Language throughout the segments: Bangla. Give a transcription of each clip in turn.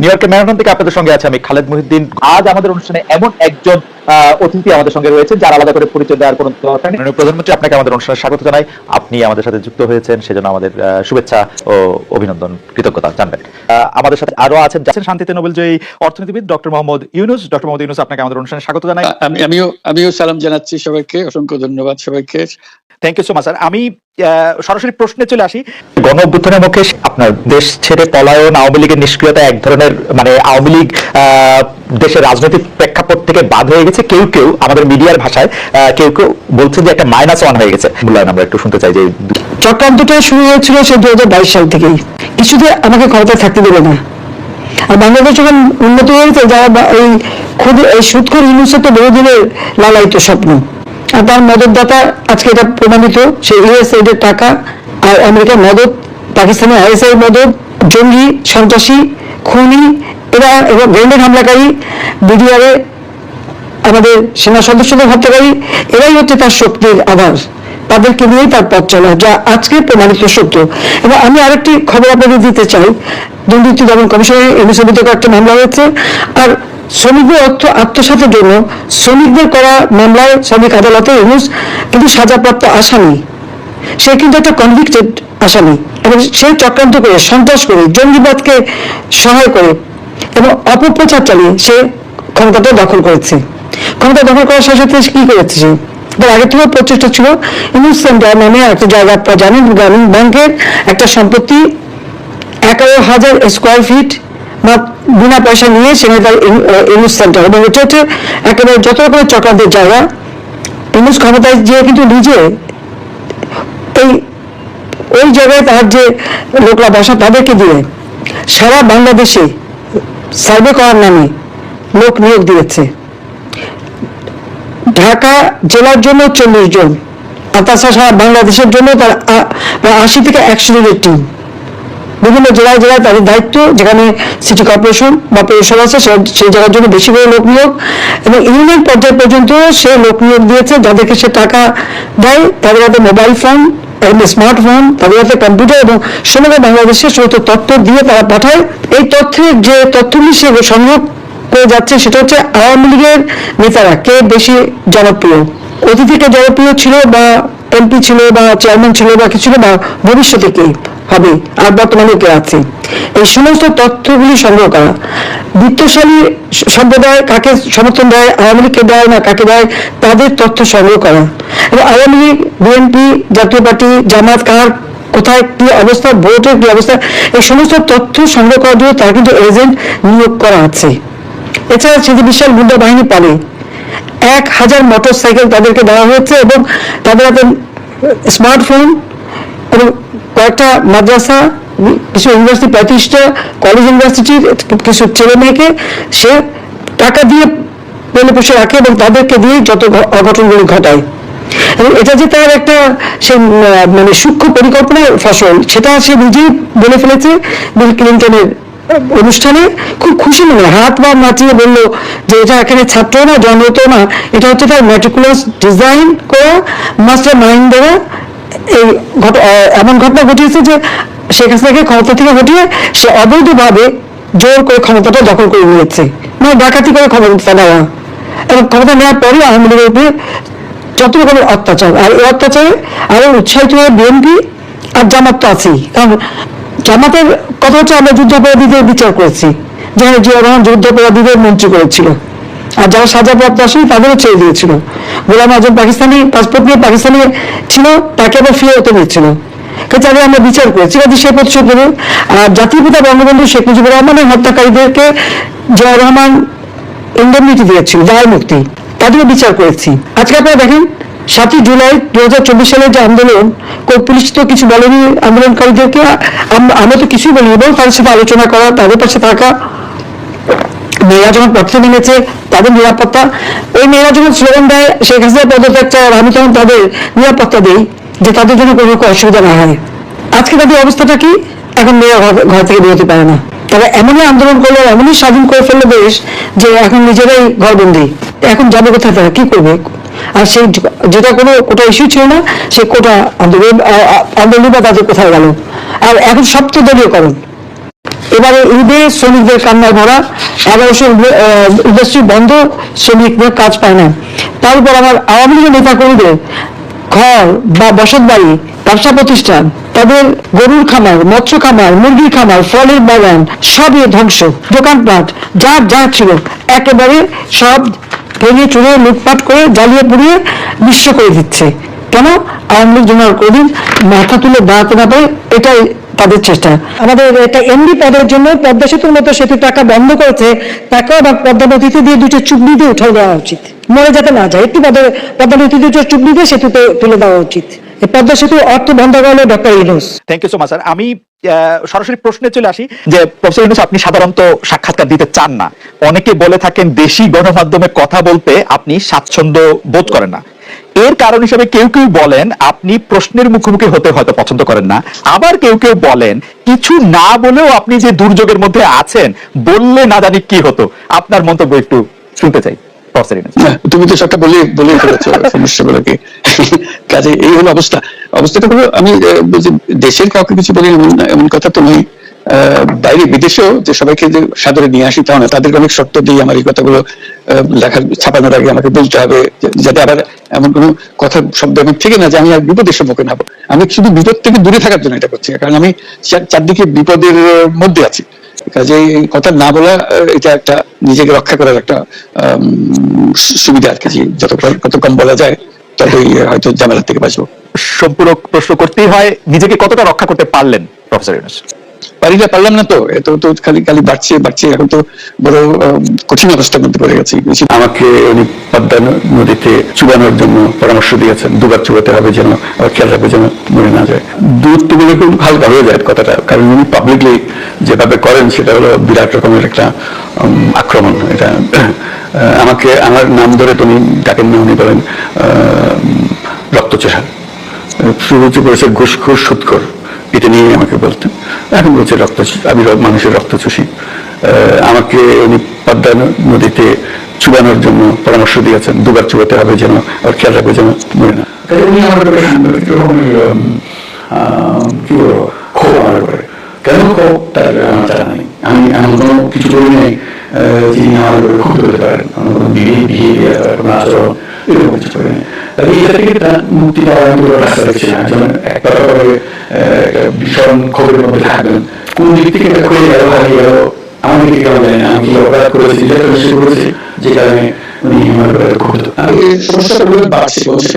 নিউ ইয়র্কের ম্যারাথন থেকে আপনাদের সঙ্গে আছে আমি খালেদ মহিউদ্দিন আজ আমাদের অনুষ্ঠানে এমন একজন অতিথি আমাদের সঙ্গে রয়েছেন যার আলাদা করে পরিচয় দেওয়ার কোনো দরকার নেই। প্রধানমন্ত্রী আপনাকে আমাদের অনুষ্ঠানে স্বাগত জানাই। আপনি আমাদের সাথে যুক্ত হয়েছেন সেজন্য আমাদের শুভেচ্ছা ও অভিনন্দন কৃতজ্ঞতা জানবেন। আমাদের সাথে আরও আছেন যাচ্ছেন শান্তিতে নোবেলজয়ী অর্থনীতিবিদ ডক্টর মোহাম্মদ ইউনুস। ডক্টর মোহাম্মদ ইউনুস আপনাকে আমাদের অনুষ্ঠানে স্বাগত জানাই। আমি আমিও আমিও সালাম জানাচ্ছি সবাইকে অসংখ্য ধন্যবাদ সবাইকে। Thank you so much sir আমি আহ, সরাসরি প্রশ্নে চলে আসি। গণ অভ্যুত্থানের মুখে আপনার দেশ ছেড়ে পলায়ন আওয়ামী লীগের নিষ্ক্রিয়তা এক ধরনের মানে আওয়ামী লীগ দেশের রাজনৈতিক প্রেক্ষাপট থেকে বাদ হয়ে গেছে। কেউ কেউ আমাদের মিডিয়ার ভাষায় কেউ কেউ বলছেন যে একটা মাইনাস ওয়ান হয়ে গেছে। মূল্যায়ন আমরা একটু শুনতে চাই যে চক্রান্তটা শুরু হয়েছিল সে দু সাল থেকেই। কিছুতে আমাকে ক্ষমতায় থাকতে দেবে না। আর বাংলাদেশ যখন উন্নত হয়েছে যারা এই খুদ এই সুৎখর ইউনুসের তো বহুদিনের লালায়িত স্বপ্ন। আর তার মদতদাতা, আজকে এটা প্রমাণিত সেই ইউএসএড এর টাকা, আর আমেরিকার মদত, পাকিস্তানের আইএসআই মদত, জঙ্গি, সন্ত্রাসী খুনি এরা এবং গ্রেনেড হামলাকারী বিডিআরে আমাদের সেনা সদস্যদের হত্যাকারী, এরাই হচ্ছে তার শক্তির আধার। তাদেরকে নিয়েই তার পথ চলা, যা আজকে প্রমাণিত সত্য। এবং আমি আরেকটি খবর আপনাদের দিতে চাই। দুর্নীতি দমন কমিশনে এমএসএ বিতর্ক একটা মামলা হয়েছে আর শ্রমিকদের অর্থ আত্মসাতের জন্য শ্রমিকদের করা মামলায় শ্রমিক আদালতে ইউনুস কিন্তু সাজাপ্রাপ্ত আসামি সে কিন্তু একটা কনভিক্টেড আসামি এবং সে চক্রান্ত করে, সন্ত্রাস করে, জঙ্গিবাদকে সহায় করে এবং অপপ্রচার চালিয়ে সে ক্ষমতাটা দখল করেছে। ক্ষমতা দখল করার সাথে সাথে কি করেছে সে? তার আগে থেকে প্রচেষ্টা ছিল ইউনুস নামে একটা জায়গা জানেন গ্রামীণ ব্যাংকের একটা সম্পত্তি এগারো হাজার স্কোয়ার ফিট বা বিনা পয়সা নিয়ে সেখানে তার ইউনুস এবং এটা হচ্ছে একেবারে যত রকমের চক্রান্তের জায়গা। ক্ষমতায় যে কিন্তু নিজে এই, ওই জায়গায় তার যে লোকরা বসা তাদেরকে দিয়ে সারা বাংলাদেশে সার্ভে করার নামে লোক নিয়োগ দিয়েছে। ঢাকা জেলার জন্য চল্লিশ জন, আর তাছাড়া সারা বাংলাদেশের জন্য তার আশি থেকে একশো জনের টিম বিভিন্ন জেলায় জেলায় তাদের দায়িত্ব, যেখানে সিটি কর্পোরেশন বা পৌরসভা আছে সেই জায়গার জন্য বেশি করে লোক নিয়োগ এবং ইউনিয়ন পর্যায় পর্যন্ত সে লোক নিয়োগ দিয়েছে, যাদেরকে সে টাকা দেয়, তাদের হাতে মোবাইল ফোন স্মার্টফোন তাদের হাতে কম্পিউটার এবং সমগ্র বাংলাদেশের সমস্ত তথ্য দিয়ে তারা পাঠায়। এই তথ্যের যে তথ্যগুলি সে সংগ্রহ করে যাচ্ছে, সেটা হচ্ছে আওয়ামী লীগের নেতারা, কে বেশি জনপ্রিয়? অতীতে কে জনপ্রিয় ছিল বা এমপি ছিল বা চেয়ারম্যান ছিল বা কিছু বা ভবিষ্যতে কে? হবে, আর বর্তমানে কে আছে? এই সমস্ত তথ্যগুলি সংগ্রহ করা। বিত্তশালী সম্প্রদায় কাকে সমর্থন দেয়, আওয়ামী লীগকে দেয় না কাকে দেয়, তাদের তথ্য সংগ্রহ করা। এবং আওয়ামী লীগ, বিএনপি, জাতীয় পার্টি, জামাত কার, কোথায় কি অবস্থা, ভোটের কি অবস্থা, এই সমস্ত তথ্য সংগ্রহ করার জন্য তার কিন্তু এজেন্ট নিয়োগ করা আছে। এছাড়া সেটি বিশাল গুন্ডা বাহিনী পারে এক হাজার মোটর সাইকেল তাদেরকে দেওয়া হয়েছে এবং তাদের হাতে স্মার্টফোন এবং কয়েকটা মাদ্রাসা, কিছু ইউনিভার্সিটি প্রতিষ্ঠা কলেজ ইউনিভার্সিটির কিছু ছেলে মেয়েকে সে টাকা দিয়ে পেলে পুষে রাখে এবং তাদেরকে দিয়ে যত অঘটনগুলি ঘটায়। এবং এটা যে তার একটা সে মানে সূক্ষ্ম পরিকল্পনার ফসল, সেটা সে নিজেই বলে ফেলেছে বিল ক্লিন্টনের অনুষ্ঠানে। খুব খুশি মনে হাত বা নাচিয়ে বলল যে এটা এখানে ছাত্র না জনত না, এটা হচ্ছে তার ম্যাট্রিকুলাস ডিজাইন করা মাস্টার মাইন্ড দেওয়া। এই এমন ঘটনা ঘটিয়েছে যে শেখ হাসিনাকে ক্ষমতা থেকে হটিয়ে সে অবৈধভাবে জোর করে ক্ষমতাটা দখল করে নিয়েছে। মানে ডাকাতি করে ক্ষমতা নেওয়া। এবং ক্ষমতা নেওয়ার পরে আওয়ামী লীগের উপরে যত রকমের অত্যাচার। আর এই অত্যাচারে আরও উৎসাহিত হয়ে বিএনপি আর জামাত তো আছেই। কারণ জামাতের কথা হচ্ছে আমরা যুদ্ধাপরাধীদের বিচার করেছি। যেখানে জিয়া রহমান যুদ্ধাপরাধীদের মন্ত্রী করেছিল। আর যারা সাজাপ্রাপ্ত আসেনি তাদেরও ছেড়ে দিয়েছিল। গোলাম আজম পাকিস্তানি পাসপোর্ট নিয়ে পাকিস্তানে ছিল, তাকে আবার ফিরে হতে দিয়েছিল কাজে আমি আমরা বিচার করেছি কাজে সে প্রতিশোধ নেবে আর জাতীয় পিতা বঙ্গবন্ধু শেখ মুজিবুর রহমানের হত্যাকারীদেরকে জিয়া রহমান ইন্ডেমনিটি দিয়েছিল দায় মুক্তি তাদেরও বিচার করেছি। আজকে আপনারা দেখেন, সাতই জুলাই দু হাজার চব্বিশ সালের যে আন্দোলন পুলিশ তো কিছু বলেনি আন্দোলনকারীদেরকে আমরা তো কিছুই বলিনি এবং তাদের সাথে আলোচনা করা, তাদের পাশে থাকা মেয়েরা যখন পথে নেমেছে তাদের নিরাপত্তা। ওই মেয়েরা যখন স্লোগান দেয়, শেখ হাসিনা পদত্যাগ চায়, আমি তখন তাদের নিরাপত্তা দেই, যে তাদের জন্য কোনো রকম অসুবিধা না হয়। আজকে তাদের অবস্থাটা কি? এখন মেয়েরা ঘর- ঘর থেকে বেরোতে পারে না। তারা এমনই আন্দোলন করল, এমনই স্বাধীন করে ফেলল দেশ, যে এখন নিজেরাই ঘরবন্দি। এখন যাবে কোথায় তারা? কি করবে? আর সেই যেটা কোনো কোটা ইস্যু ছিল না, সেই কোটা আন্দোলন আন্দোলন বা তাদের কোথায় গেল? আর এখন সপ্তদলীয়করণ এবারে ঈদে শ্রমিকদের কান্নায় ভরা, এগারোশো ইন্ডাস্ট্রি বন্ধ, শ্রমিকদের কাজ পায় না। তারপর আমার আওয়ামী লীগের নেতা কর্মীদের ঘর বা বসত বাড়ি, ব্যবসা প্রতিষ্ঠান, তাদের গরুর খামার, মৎস্য খামার, মুরগির খামার, ফলের বাগান, সবই ধ্বংস। দোকানপাট, যা যা ছিল, একেবারে সব ভেঙে চুরে লুটপাট করে জ্বালিয়ে পুড়িয়ে বিশ্ব করে দিচ্ছে। কেন? আওয়ামী লীগ যেন আর মাথা তুলে দাঁড়াতে না পারে, এটাই তাদের চেষ্টা। আমাদের এটা এমডি পদের জন্য পদ্মা সেতুর মতো সেতু টাকা বন্ধ করেছে তাকেও আবার পদ্মা নদীতে দিয়ে দুটো চুবনি দিয়ে উঠে দেওয়া উচিত। মরে যাতে না যায় একটু পদে পদ্মা নদীতে দুটো চুবনি দিয়ে সেতুতে তুলে দেওয়া উচিত। এই পদ্মা সেতু অর্থ বন্ধ করল doctor Yunus thank you so much sir আমি সরাসরি প্রশ্নে চলে আসি যে প্রফেসর ইউনুস, আপনি সাধারণত সাক্ষাৎকার দিতে চান না। অনেকে বলে থাকেন দেশি গণমাধ্যমে কথা বলতে আপনি স্বাচ্ছন্দ্য বোধ করেন না। এর কারণ হিসেবে কেউ কেউ বলেন, আপনি প্রশ্নের মুখোমুখি হতে হয়তো পছন্দ করেন না। আবার কেউ কেউ বলেন, কিছু না বলেও আপনি যে দুর্যোগের মধ্যে আছেন, বললে না জানি কি হতো। আপনার মন্তব্য একটু শুনতে চাই, প্রফেসর ইউনুস। তুমি তো সবটা বলে বলে ফেলেছো সমস্যাগুলোকে কাজে এই হলো অবস্থা। অবস্থাটা হলো আমি দেশের কাউকে কিছু বলি এমন এমন কথা তো নয়। বাইরে বিদেশেও যে সবাইকে যে সাদরে নিয়ে আসি তাও না তাদেরকে অনেক শর্ত দিয়ে আমার এই কথাগুলো আহ, লেখা ছাপানোর আগে আমাকে বলতে হবে যাতে আবার এমন কোনো কথা শব্দ আমার থেকে না যে আমি আর বিপদের সম্মুখীন হব। আমি শুধু বিপদ থেকে দূরে থাকার জন্য এটা করছি কারণ আমি চারদিকে বিপদের মধ্যে আছি। কাজে এই কথা না বলা এটা একটা নিজেকে রক্ষা করার একটা সুবিধা আর কি যত কত কম বলা যায়। ততই হয়তো থেকে বাঁচবো। সম্পূরক প্রশ্ন করতেই হয়, নিজেকে কতটা রক্ষা করতে পারলেন, প্রফেসর ইউনুস? পারি পারলাম না তো, এত তো খালি খালি বাড়ছে বাড়ছে, এখন তো বড় কঠিন অবস্থার মধ্যে পড়ে গেছি। আমাকে উনি পদ্মা নদীতে চুবানোর জন্য পরামর্শ দিয়েছেন, দুবার চুবাতে হবে যেন খেয়াল রাখবে যেন মরে না যায়। দূরত্ব বলে খুব হালকা হয়ে যায় কথাটা, কারণ উনি পাবলিকলি যেভাবে করেন, সেটা হলো বিরাট রকমের একটা আক্রমণ। এটা আমাকে, আমার নাম ধরে তুমি ডাকেন না, উনি বলেন রক্তচেহা শুরু করেছে ঘুষ ঘুষ সুদ কর এটা নিয়ে আমাকে বলতেন। এখন বলছে রক্ত আমি মানুষের রক্ত চুষি আমাকে উনি পদ্মা নদীতে চুবানোর জন্য পরামর্শ দিয়েছেন, দুবার চুবাতে হবে যেন আর খেয়াল রাখবে যেন মরে না। আমি কিছু করি নাই যিনি আমার ক্ষুব্ধ হতে পারেন। এরকম কিছু করি নাই তবে এটা থেকে তার মুক্তি পাওয়ার আমি রাস্তা দেখছি না। যেমন করে ভীষণ খবরের মধ্যে থাকবেন। কোন দিক থেকে এটা খুলে গেল হারিয়ে গেল আমার দিকে কেন জানি না। আমি অপরাধ করেছি যেটা করেছি যে কারণে উনি আমার ক্ষুব্ধ আমি সমস্যাটা বাড়ছে বলছে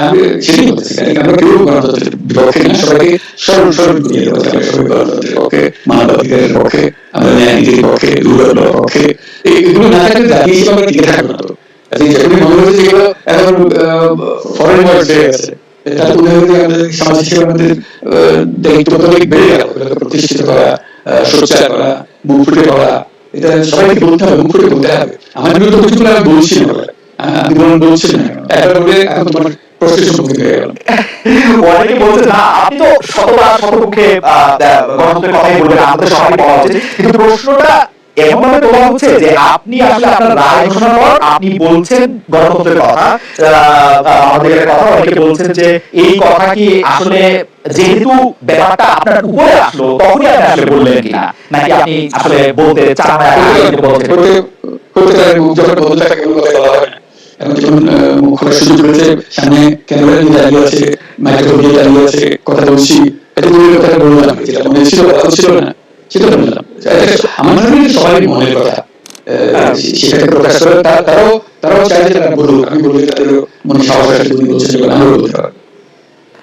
আমি সেটাই বলতেছি আমরা কেউ গণতন্ত্রের বিপক্ষে না সবাইকে স্মরণ স্মরণ করিয়ে দেবো তাহলে সবাই গণতন্ত্রের আমরা আমরা প্রতিষ্ঠিত করা সোচ্চার করা মুখ ফুটে এটা সবাইকে বলতে হবে মুখ বলতে হবে। আমার বিরুদ্ধে বলছি না। বলে। আহ, আপনি বলুন বলছেন না প্রশ্নের সম্মুখীন হয়ে গেল অনেকে বলছে না আপনি তো শতবার শতপক্ষে আহ, আহ, গণতন্ত্রের কথাই বলবেন আমাদের সবাই বলা উচিত কিন্তু প্রশ্নটা এমন তোলা হচ্ছে যে আপনি আসলে আপনার রায় ঘোষণার পর আপনি বলছেন গণতন্ত্রের কথা আমাদের কথা অনেকে বলছেন যে এই কথা কি আসলে যেহেতু ব্যাপারটা আপনার উপরে আসলো তখনই আপনি আসলে বললেন কিনা নাকি আপনি আসলে বলতে চান না বলতে এখন যখন খোলার সুযোগ রয়েছে সামনে ক্যামেরা নিয়ে দাঁড়িয়ে আছে মাইক্রোফোন নিয়ে দাঁড়িয়ে আছে কথা বলছি এটা তুমি কথা বললাম যেটা মনে ছিল কথা ছিল না সেটা বললাম আমার মনে হয় মনের কথা। আহ, সেটাকে প্রকাশ করে তারাও তারাও চাই যে তারা বলুক আমি বলি তাদের মনে সাহস আছে তুমি বলছো আমরা বলতে পারব।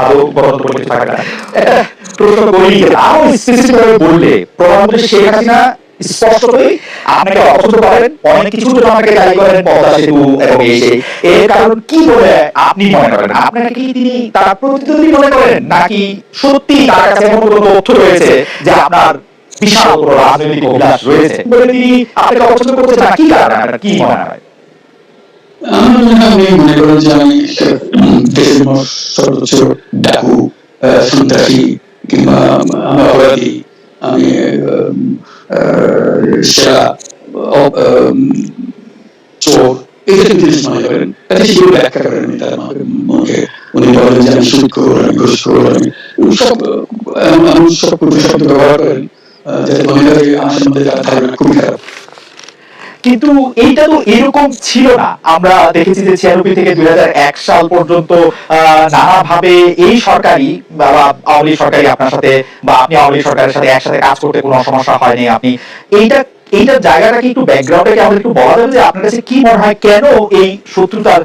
আদৌ গণতন্ত্র বলে থাকে না একটা প্রশ্ন করি আরও স্পেসিফিক ভাবে বললে প্রধানমন্ত্রী শেখ হাসিনা স্পষ্টতই আপনাকে অপছন্দ করেন, অনেক কিছু জন্য আপনাকে দায়ী করেন পদ্মা সেতু এবং এই সেই এর কারণ কি বলে আপনি মনে করেন? আপনাকে কি তিনি তার প্রতিদ্বন্দ্বী মনে করেন? নাকি সত্যি তার কাছে এমন কোনো তথ্য রয়েছে যে আপনার বিশাল কোনো রাজনৈতিক অভিলাষ রয়েছে? বলে তিনি আপনাকে অপছন্দ করছেন না, কি কারণে? আপনার কি মনে হয়? আমার মনে করেন যে আমি দেশের সর্বোচ্চ ডাকু সন্ত্রাসী কিংবা আমার অপরাধী। আমি সেরা চোর আমি আমি আমি আমি যাতে হয় আমার খুবই খারাপ। কিন্তু এইটা তো এরকম ছিল না। আমরা দেখেছি যে ছিয়ানব্বই থেকে দুই হাজার এক সাল পর্যন্ত নানা ভাবে এই সরকারি বা আওয়ামী সরকারি আপনার সাথে, বা আপনি আওয়ামী লীগ সরকারের সাথে একসাথে কাজ করতে কোনো সমস্যা হয়নি আপনি। এইটা, এইটার জায়গাটা কি একটু ব্যাকগ্রাউন্ডে কি আমাদের একটু বলা যাবে যে আপনার কাছে কি মনে হয়, কেন এই শত্রুতার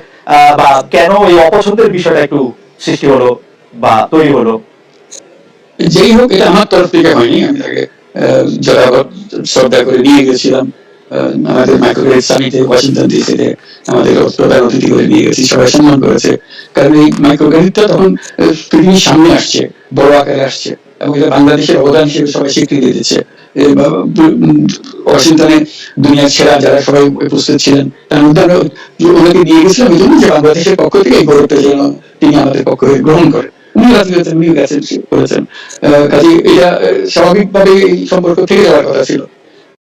বা কেন এই অপছন্দের বিষয়টা একটু সৃষ্টি হলো বা তৈরি হলো? যেই হোক, এটা আমার তরফ থেকে হয়নি। আমি তাকে যথাবত শ্রদ্ধা করে নিয়ে গেছিলাম। আমাদের মাইক্রোগ্রেড সামিটে ওয়াশিংটন ডিসিতে আমাদের প্রধান নিয়ে গেছি, সবাই সম্মান করেছে। কারণ এই তখন পৃথিবীর সামনে আসছে, বড় আকারে আসছে, এবং এটা বাংলাদেশের অবদান হিসেবে সবাই স্বীকৃতি দিচ্ছে ওয়াশিংটনে দুনিয়ার সেরা যারা সবাই উপস্থিত ছিলেন, তার মধ্যে আমরা ওনাকে নিয়ে গেছিলাম এই জন্য যে বাংলাদেশের পক্ষ থেকে এই গৌরবটা যেন তিনি আমাদের পক্ষ হয়ে গ্রহণ করেন উনি রাজি হয়েছেন উনি গেছেন করেছেন। কাজে এটা স্বাভাবিকভাবে এই সম্পর্ক থেকে যাওয়ার কথা ছিল।